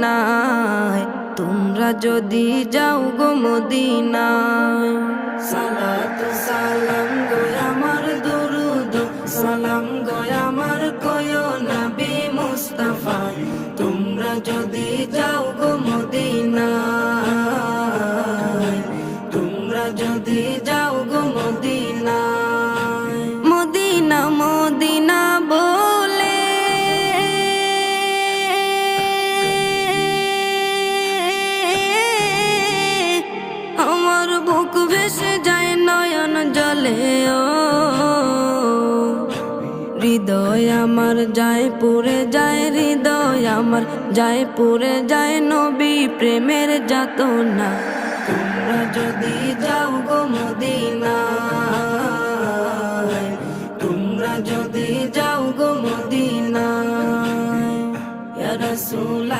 মদিনায়, তোমরা যদি যাও গো মদিনায়। সালাতু, সালাম গো আমার দরুদ, সালাম গো আমার কয় নবী মুস্তাফা। তোমরা যদি যাও গো মদিনায়, তোমরা যদি যাও গো মদিনায়। মদিনা ভেসে যায় নয়ন জলে, ও। হৃদয় আমার যায় পুরে যায়, হৃদয় আমার যায় পুরে যায়, নবী প্রেমের যাত না তোমরা যদি যাও গো মদিনায়, তোমরা যদি যাও গো মদিনায়, ইয়া রাসূল